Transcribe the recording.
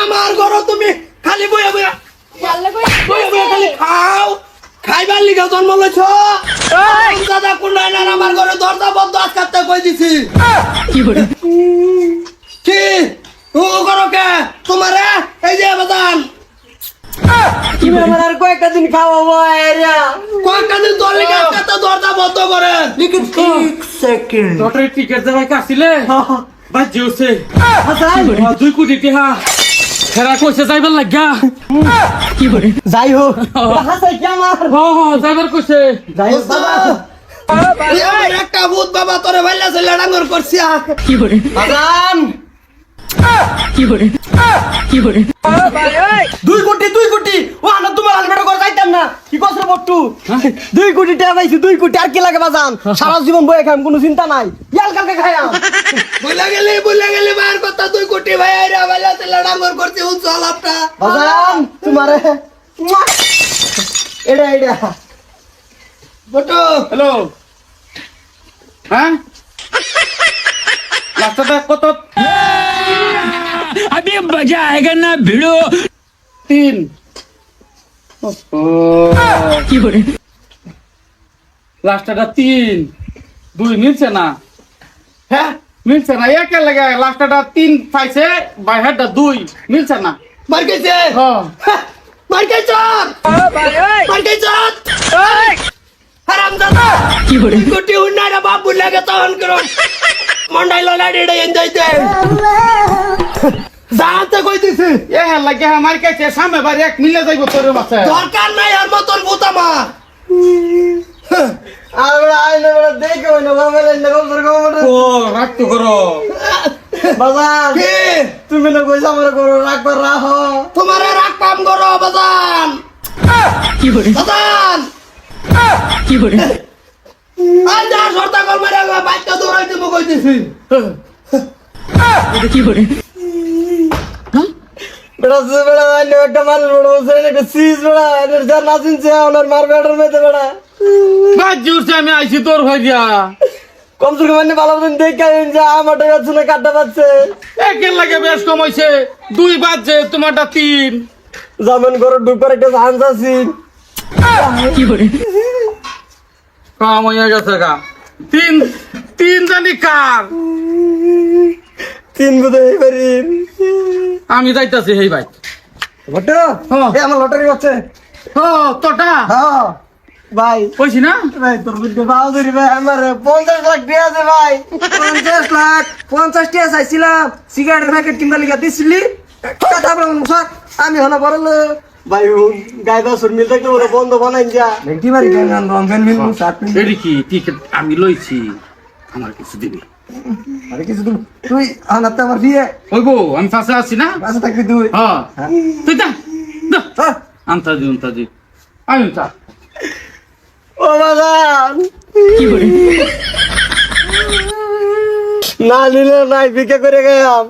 আমার ঘর তুমি খালি বইয়া বইয়া। বইয়া বইয়া খালি খাও। খাইবার লিগে জন্ম লইছ। দাদা কুন্ডাই না আমার ঘরে দরজা বন্ধ আজকাতে কই দিছি? কি ও করো কে? তোমারে? এই যে বাদান তুমি আমার আর কয়েকটা দিন খাওয়াবো এরিয়া কয়েকটা দিন তোর লিগে আজকাতে দরজা বন্ধ করে। এক সেকেন্ড লটারি টিকেট দেওয়াই কাটছিলে? দুই কোটি টিহা। খেরা কইছে যাইবার লাগিয়া। যাই হোক। হাসাই কি আমার? হ হ যাইবার কইছে। যাই হোক বাবা এই আমার একটা ভূত বাবা তোরে ভাইলা লড়াঙ্গর করছি হাসান দুই কোটি দুই কোটি। ও আনা তোমার আলবেটা না। কি কসরে বট্টু? হ্যাঁ। দুই কোটি টাকা পাইছি দুই কোটি। আর কি লাগে বাজান? হ্যাঁ। সারা জীবন বয়ে খাম কোনো চিন্তা নাই। ইয়াল কালকে খায়াম বলে গেলে বলে গেলে মায়ের কথা। দুই কোটি ভাই আইরা ভাইলা তে লড়াঙ্গর করতে উচ্চ আলাপটা বাজান তোমারে এডা এডা। বট্টু। হ্যালো। হ্যাঁ? রাস্তাটা কত? আমি মজা আয়েগা না ভিড়ো। তিন। লাস্টটা তিন। দুই মিলছে না। হ্যাঁ মিলছে না। একে লাগে তিন পাইছে বাইহারটা দুই। মিলছে না। মার গেছে হ্যাঁ। মার গেছে মার গেছে হারাম দাদা কোটি উন্নারা বাপ বুলা গে তহন করো মন্ডাই ললা ডেড়ে এন্দাইতে যাতে কই দিছি এ লাগে আমার কাছে সামনে বাড়ি এক মিলে যাইব তোর বাসে। দরকার নাই আর মতন ভূত আমার আর বড় আইলে বড় দেখে ওই না বাবা লে গো গো ও রাখতো করো। বাজান কি? তুমি না কইছ আমার করো রাখবার রাহ। তোমারে রাখ পাম করো বাজান। বাজান। আজ যা সর্তা কল মারে বাইকটা দৌড়াই দিব কই দিছি বেড়া সে বেড়া আইলে একটা মানুষ বড় বসে একটা সিজ বেড়া যা নাচিন সে ওনার মার বেড়ার মেতে বেড়া। বাদ জুরছে আমি আইছি তোর ভাই দিয়া কম মানে ভালো মতন দেখে আইন যে আমার টাকা শুনে কাটতে পারছে। একে লাগে বেশ কম হইছে দুই বাজছে তোমারটা তিন। যেমন করে ঢুকবার একটা চান্স আছে। কম হয়ে গেছে গা তিন তিন জানি কার। তিন বুধ পারি আমি যাইতাছি হেই ভাই। ঘটো হ্যাঁ। এ আমার লটারি হচ্ছে। ও তোটা হ্যাঁ। ভাই কইছি না? ভাই তোর বুদ্ধি বাহাদুরি ভাই আমার পঞ্চাশ লাখ দিয়ে আছে ভাই। পঞ্চাশ লাখ? পঞ্চাশ টাকা চাইছিলাম সিগারেটের প্যাকেট কিনবার লিখা দিছিলি। কথা বলুন স্যার আমি হলো বড়। ভাই গাই বাসুর মিল থাকলে বন্ধ বানাই যা। ভেন্টি মারি কেন রমজান মিল? ষাট মিল কি? টিকিট আমি লইছি। আমার কিছু দিবি। আরে কিছু তুই তুই আনাতে আমার বিয়ে। ওই আমি পাশে আছি না? থাকবি তুই। হ্যাঁ। তুই যা যা। হ্যাঁ। আনতা দি আনতা দি আমি ও বাগান। না নিলে নাই ভিক্ষা করে গেলাম।